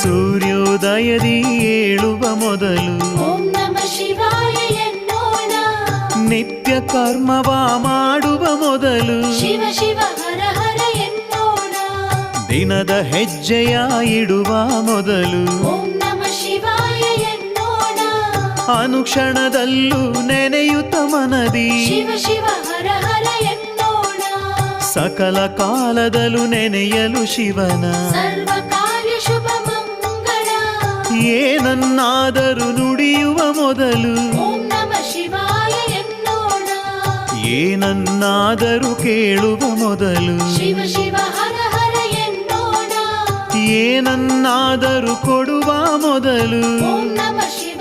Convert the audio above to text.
ಸೂರ್ಯೋದಯದಿ ಏಳುವ ಮೊದಲು ನಿತ್ಯ ಕರ್ಮವ ಮಾಡುವ ಮೊದಲು ದಿನದ ಹೆಜ್ಜೆಯ ಇಡುವ ಮೊದಲು ಅನುಕ್ಷಣದಲ್ಲೂ ನೆನೆಯುತ್ತ ಮನದಿ ಸಕಲ ಕಾಲದಲ್ಲೂ ನೆನೆಯಲು ಶಿವನ ಏನನ್ನಾದರೂ ನುಡಿಯುವ ಮೊದಲು. ಏನನ್ನಾದರೂ ಕೇಳುವ ಮೊದಲು. ಏನನ್ನಾದರೂ ಕೊಡುವ ಮೊದಲು. ಓಂ ನಮ ಶಿವಾಯ